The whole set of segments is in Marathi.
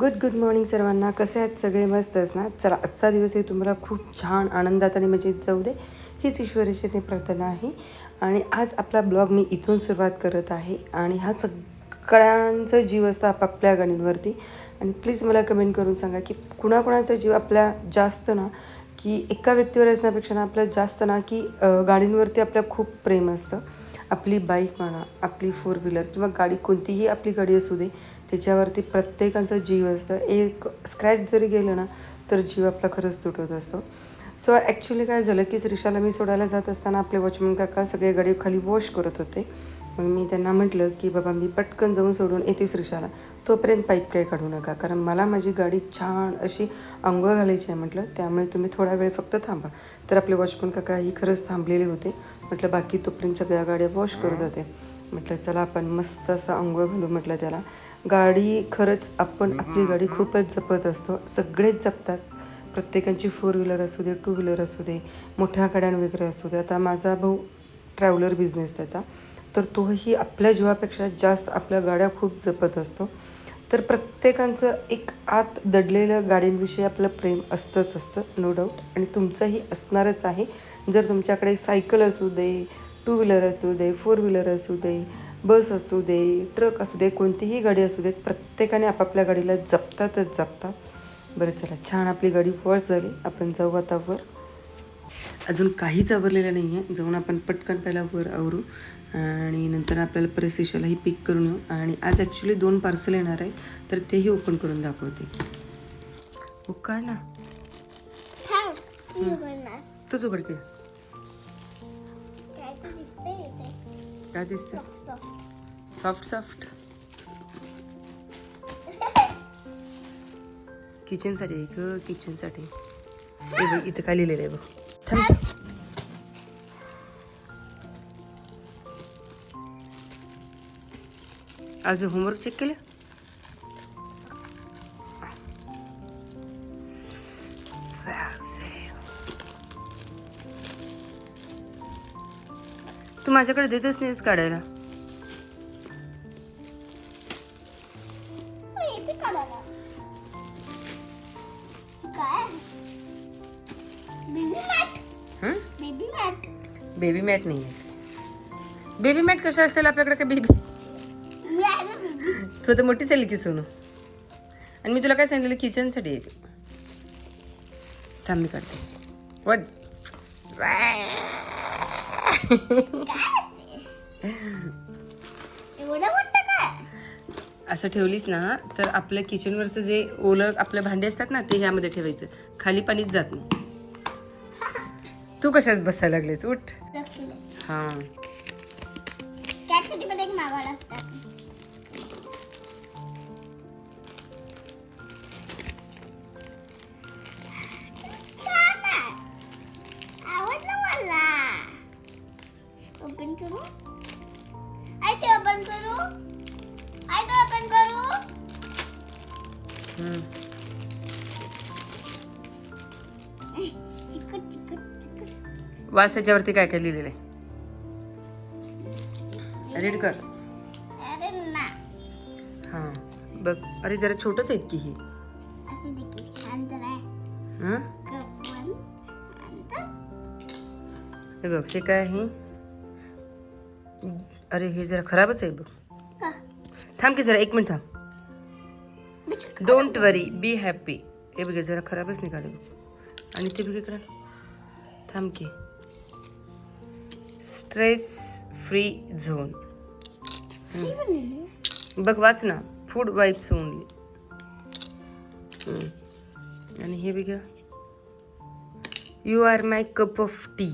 गुड गुड मॉर्निंग सर्वांना. कसे आहेत सगळे? मस्तच ना? चला आजचा दिवस हे तुम्हाला खूप छान आनंदात आणि मजेत जाऊ दे. हीच ईश्वरीची प्रार्थना आहे. आणि आज आपला ब्लॉग मी इथून सुरुवात करत आहे. आणि हा सगळ्यांचा जीव असतं आपापल्या गाडींवरती आणि प्लीज मला कमेंट करून सांगा की कुणाकुणाचा जीव आपल्या जास्त ना की एका व्यक्तीवर असण्यापेक्षा ना आपल्या जास्त ना की गाडींवरती आपल्या खूप प्रेम असतं. आपली बाईक म्हणा आपली फोर व्हीलर किंवा गाडी कोणतीही आपली गाडी असू दे त्याच्यावरती प्रत्येकाचा जीव असतं. एक स्क्रॅच जरी गेलं ना तर जीव आपला खरंच तुटत असतो. सो ॲक्च्युली काय झालं की श्रीशाला मी सोडायला जात असताना आपले वॉचमन काका सगळे गाडी खाली वॉश करत होते. मग मी त्यांना म्हटलं की बाबा मी पटकन जाऊन सोडून येते श्रीशाला. तोपर्यंत पाईप काही काढू नका. कारण मला माझी गाडी छान अशी आंघोळ घालायची आहे म्हटलं. त्यामुळे तुम्ही थोडा वेळ फक्त थांबा. तर आपले वॉचमन काका ही खरंच थांबलेले होते. म्हटलं बाकी तोपर्यंत सगळ्या गाड्या वॉश करत होते. म्हटलं चला आपण मस्त असं आंघोळ घालू म्हटलं त्याला. गाडी खरंच आपण आपली गाडी खूपच जपत असतो. सगळेच जपतात. प्रत्येकाची फोर व्हीलर असू दे टू व्हीलर असू दे मोठ्या गाड्या वगैरे असू दे. आता माझा भाऊ ट्रॅव्हलर बिझनेस त्याचा. तर तोही आपल्या जीवापेक्षा जास्त आपल्या गाड्या खूप जपत असतो. तर प्रत्येकाचं एक आत दडलेलं गाडींविषयी आपलं प्रेम असतंच असतं नो डाऊट आणि तुमचंही असणारच आहे. जर तुमच्याकडे सायकल असू दे टू व्हीलर असू दे फोर व्हीलर असू दे बस असू दे ट्रक असू दे कोणतीही गाडी असू दे प्रत्येकाने आपापल्या गाडीला जपतातच जपतात बरं चला छान आपली गाडी वॉश झाली. आपण जाऊ आता वर. अजून काहीच आवरलेलं नाही आहे जाऊन आपण पटकन पहिला वर आवरू. आणि नंतर आपल्याला प्रेसिशलाही पिक करून येऊ. आणि आज ॲक्च्युली दोन पार्सल येणार आहेत. तर तेही ओपन करून दाखवते. काढ ना तर दिसतंय इथे. काय दिसतं सॉफ्ट सॉफ्ट किचनसाठी ग किचनसाठी हे बघ इथं काय लिहिलेलं आहे बघ. थांब. आज होमवर्क चेक केलं? तू माझ्याकडे देतच नाहीस काढायला. Baby mat? Baby mat baby mat नाही आहे बेबी मॅट कशा असेल आपल्याकडे काय बेबी तू तर मोठी झाली की सोनू. आणि मी तुला काय सांगितलेलं? किचनसाठी येते थांब मी काढते. वट असं ठेवलीस ना तर आपल्या किचनवरचं जे ओलं आपले भांडे असतात ना ते ह्यामध्ये ठेवायचं. खाली पाणीच जात नाही. तू कशाच बसायला लागलीस? उठ. हां. मागायला वास त्याच्यावरती काय काय लिहिलेलं आहे? रीड कर. अरे ना. हां. बघ. अरे जरा छोटंच आहेत की ही. हां? बघ हे काय आहे? अरे हे जरा खराबच आहे बघ. थांब की जरा एक मिनिट थांब. डोंट वरी बी हॅपी हे बघ जरा खराबच निघाले बघ. आणि ते बघ इकडं. थांब की. Stress free zone. बघ वाच ना. फूड वाईप्स ओनली आणि हे बघ you R my cup of T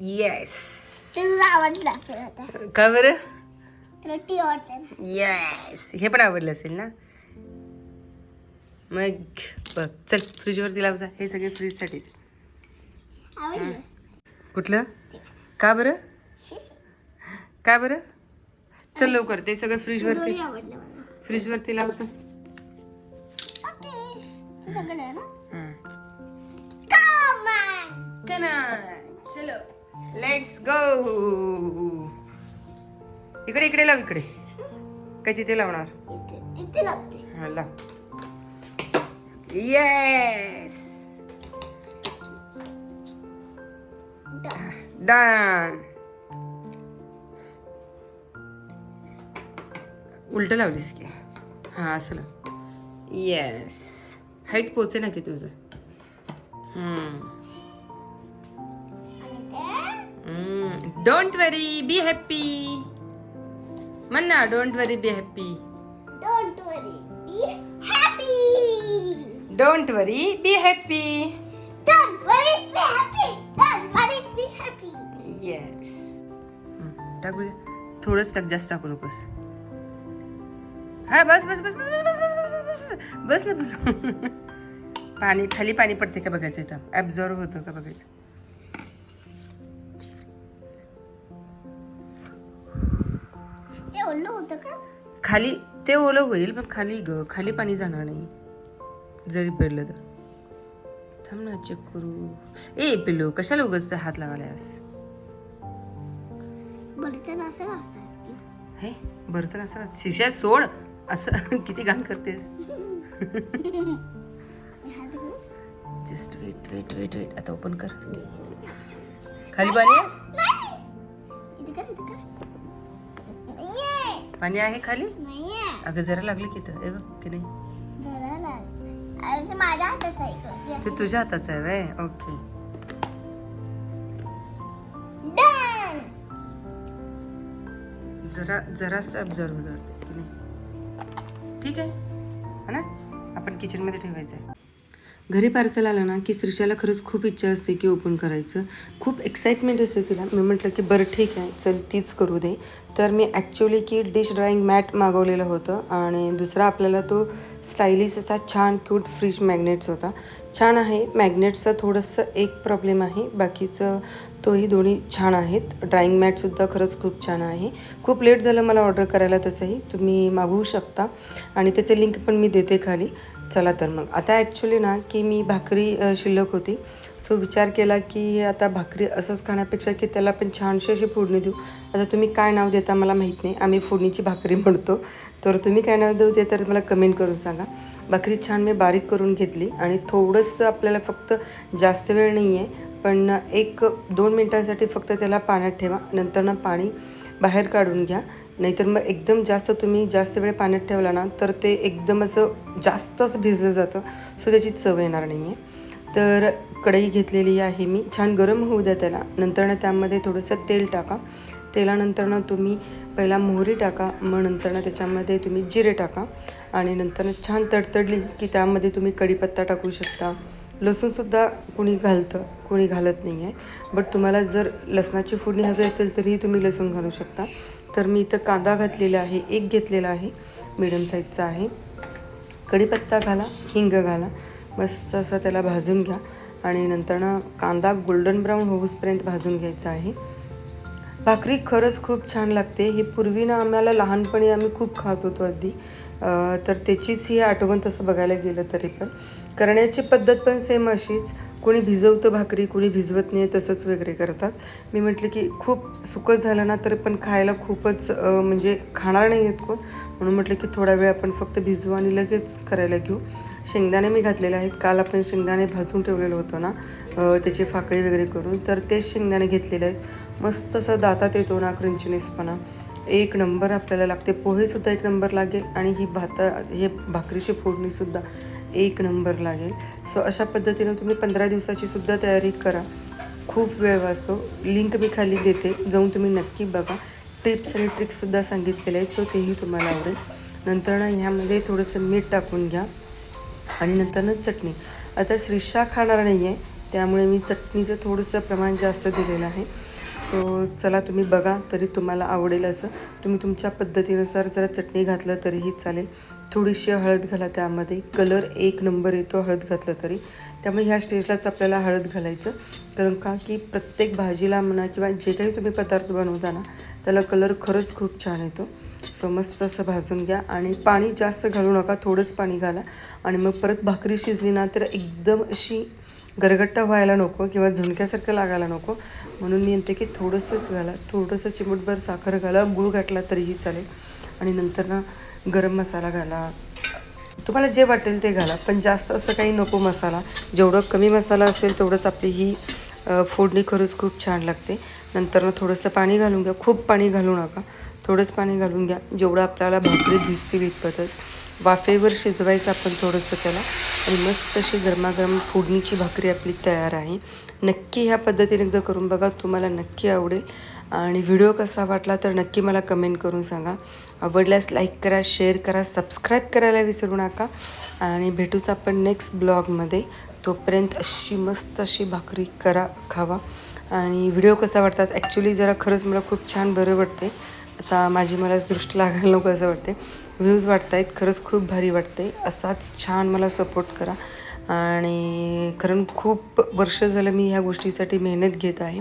yes का बरं? येस हे पण आवडलं असेल ना? मग बघ चल फ्रीजवरती लावजा हे सगळे फ्रीजसाठीच कुठलं? का बरं? काय बरं? चल लवकर ते सगळं फ्रीज वरती. फ्रीज वरती लावचं चलो. लेट्स गो इकडे इकडे लाव इकडे. काय तिथे लावणार? लाव. येस डन उलट लावलीस की. हां असं लाव. येस हाईट पोचे ना की तुझं? डोंट वरी बी हॅप्पी म्हण ना don't worry be happy don't worry be happy don't worry be happy don't worry be happy don't worry be happy yes टाक बघ थोडंच टाक जास्त टाकू नकोस. हा बस बस बस बस बस बस बस बस बस बस. ना. पाणी खाली पाणी पडते का बघायचं इथं? ॲब्झॉर्व होतं का बघायचं? खाली ते ओलं होईल पण खाली ग खाली पाणी जाणार नाही. जरी पडलं तर. थांब ना चेक करू. ए पिल्लू कशाला उगाच हात लावायलास? हे बरं तर असं शिशा सोड. असं किती घाण करतेस? Just weight weight weight weight आता ओपन कर. खाली पाणी पाणी आहे खाली? अगं जरा लागले की तर की नाही? ते तुझ्या हाताच आहे वे ओके. जरा जरा ऑब्झर्व करते की नाही? ठीक आहे. है ना? आपण किचनमध्ये ठेवायचं आहे घरी पार्सल आलं ना की श्रीशाला खरंच खूप इच्छा असते की ओपन करायचं. खूप एक्साइटमेंट असते तिला. मी म्हटलं की बरं ठीक आहे चल तीच करू दे. तर मी ॲक्च्युली की डिश ड्रॉईंग मॅट मागवलेलं होतं आणि दुसरा आपल्याला तो स्टायलिश असा छान क्यूट फ्रीज मॅग्नेट्स होता. छान आहे. मॅग्नेटचं थोडंसं एक प्रॉब्लेम आहे. बाकीचं तोही दोन्ही छान आहेत. ड्राईंग मॅटसुद्धा खरंच खूप छान आहे. खूप लेट झालं मला ऑर्डर करायला तसंही. तुम्ही मागवू शकता. आणि त्याचे लिंक पण मी देते खाली. चला तर मग. आता ॲक्च्युली ना की मी भाकरी शिल्लक होती. सो विचार केला की आता भाकरी असंच खाण्यापेक्षा की त्याला पण छानशी अशी फोडणी देऊ. आता तुम्ही काय नाव देता मला माहीत नाही. आम्ही फोडणीची भाकरी म्हणतो. तर तुम्ही काय नाव देऊ ते तर मला कमेंट करून सांगा. भाकरी छान मी बारीक करून घेतली आणि थोडंसं आपल्याला फक्त जास्त वेळ नाही आहे पण एक दोन मिनटांसाठी फक्त त्याला पाण्यात ठेवा. नंतर ना पाणी बाहेर काढून घ्या. नाहीतर मग एकदम जास्त तुम्ही जास्त वेळ पाण्यात ठेवला ना तर ते एकदम असं जास्तच भिजलं जातं. सो त्याची चव येणार नाही आहे तर कढई घेतलेली आहे मी. छान गरम होऊ द्या त्याला. नंतर ना त्यामध्ये थोडंसं तेल टाका. तेलानंतर ना तुम्ही पहिला मोहरी टाका. मग नंतर ना त्याच्यामध्ये तुम्ही जिरे टाका. आणि नंतर छान तडतडली की त्यामध्ये तुम्ही कढीपत्ता टाकू शकता. लसूणसुद्धा कुणी घालतं कुणी घालत नाही आहे बट तुम्हाला जर लसणाची फोडणी हवी असेल तरीही तुम्ही लसूण घालू शकता. तर मी इथं कांदा घातलेला आहे एक घेतलेला आहे मिडियम साईजचा आहे. कढीपत्ता घाला हिंग घाला मस्त असं त्याला भाजून घ्या. आणि नंतरनं कांदा गोल्डन ब्राऊन होऊसपर्यंत भाजून घ्यायचा आहे. भाकरी खरंच खूप छान लागते. हे पूर्वी ना आम्हाला लहानपणी आम्ही खूप खात होतो अगदी. तर त्याचीच ही आठवण तसं बघायला गेलं तरी पण. करण्याची पद्धत पण सेम अशीच. कोणी भिजवतं भाकरी कोणी भिजवत नाही तसंच वगैरे करतात. मी म्हटलं की खूप सुकं झालं ना तर पण खायला खूपच म्हणजे खाणार नाही आहेत कोण. म्हणून म्हटलं की थोडा वेळ आपण फक्त भिजवू आणि लगेच करायला घेऊ. शेंगदाणे मी घातलेले आहेत. काल आपण शेंगदाणे भाजून ठेवलेलं होतं ना त्याची फाकळी वगैरे करून तर तेच शेंगदाणे घेतलेले आहेत. मस्त असं दातात येतो ना क्रंचीनेसपणा. एक नंबर आपल्याला लागते. पोहेसुद्धा एक नंबर लागेल आणि ही भाता हे भाकरीची फोडणीसुद्धा एक नंबर लागेल. सो अशा पद्धतीनं तुम्ही पंधरा दिवसाची सुद्धा तयारी करा. खूप वेळ वाचतो. लिंक मी खाली देते. जाऊन तुम्ही नक्की बघा. टिप्स आणि ट्रिक्ससुद्धा सांगितलेले आहेत सो तेही तुम्हाला आवडेल. नंतर ना ह्यामध्ये थोडंसं मीठ टाकून घ्या. आणि नंतरनं चटणी. आता श्रीषा खाणार नाही आहे त्यामुळे मी चटणीचं थोडंसं प्रमाण जास्त दिलेलं आहे. सो चला तुम्ही बघा तरी तुम्हाला आवडेल असं. तुम्ही तुमच्या पद्धतीनुसार जरा चटणी घातलं तरीही चालेल. थोडीशी हळद घाला त्यामध्ये. कलर एक नंबर येतो हळद घातलं तरी. त्यामुळे ह्या स्टेजलाच आपल्याला हळद घालायचं. कारण का की प्रत्येक भाजीला म्हणा किंवा जे काही तुम्ही पदार्थ बनवता ना त्याला कलर खरंच खूप छान येतो. सो मस्त असं भाजून घ्या आणि पाणी जास्त घालू नका थोडंच पाणी घाला. आणि मग परत भाकरी शिजली ना तर एकदम अशी गरगट्टा व्हायला नको किंवा झुणक्यासारखं लागायला नको. म्हणून मी म्हणते की थोडंसंच घाला. थोडंसं चिमूटभर साखर घाला. गूळ घातला तरीही चालेल. आणि नंतर ना गरम मसाला घाला. तुम्हाला जे वाटेल ते घाला. पण जास्त असं काही नको मसाला. जेवढं कमी मसाला असेल तेवढंच आपली ही फोडणी खरंच खूप छान लागते. नंतर ना थोडंसं पाणी घालून घ्या. खूप पाणी घालू नका. थोडंच पाणी घालून घ्या. जेवढं आपल्याला भाकरी दिसतील इतपतच वाफेवर शिजवायचं आपण थोडंसं त्याला. आणि मस्त अशी गरमागरम फोडणीची भाकरी आपली तयार आहे. नक्की ह्या पद्धतीने एकदा करून बघा तुम्हाला नक्की आवडेल. आणि व्हिडिओ कसा वाटला तर नक्की मला कमेंट करून सांगा. आवडल्यास लाईक करा शेअर करा सबस्क्राईब करायला विसरू नका. आणि भेटूच आपण नेक्स्ट ब्लॉगमध्ये. तोपर्यंत अशी मस्त अशी भाकरी करा खावा. आणि व्हिडिओ कसा वाटतात? ॲक्च्युली जरा खरंच मला खूप छान बरं वाटते आता माझी मलाच दृष्टी लागायला नको असं वाटते व्ह्यूज वाटत आहेत खरंच खूप भारी वाटते असाच छान मला सपोर्ट करा. आणि कारण खूप वर्ष झालं मी ह्या गोष्टीसाठी मेहनत घेत आहे.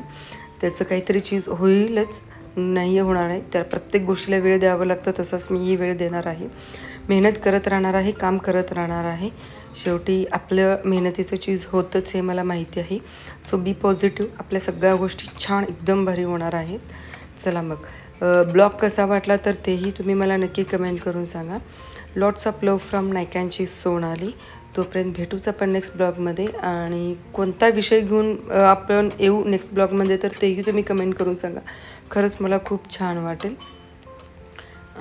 त्याचं काहीतरी चीज होईलच नाही होणार आहे. त्या प्रत्येक गोष्टीला वेळ द्यावा लागतं तसंच मी ही वेळ देणार आहे. मेहनत करत राहणार आहे काम करत राहणार आहे. शेवटी आपलं मेहनतीचं चीज होतंच हे मला माहिती आहे. सो बी पॉझिटिव्ह आपल्या सगळ्या गोष्टी छान एकदम भारी होणार आहेत. चला मग. ब्लॉग कसा वाटला तर तेही तुम्ही मला नक्की कमेंट करून सांगा. Lots of love from नायकांची Sonali. तोपर्यंत भेटूच आपण नेक्स्ट ब्लॉगमध्ये आणि कोणता विषय घेऊन आपण येऊ नेक्स्ट ब्लॉगमध्ये तर तेही तुम्ही कमेंट करून सांगा. खरंच मला खूप छान वाटेल.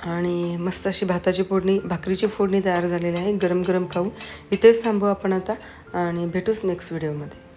आणि मस्त अशी भाताची फोडणी भाकरीची फोडणी तयार झालेली आहे. गरम गरम खाऊ. इथेच थांबू आपण आता. आणि भेटूच नेक्स्ट व्हिडिओमध्ये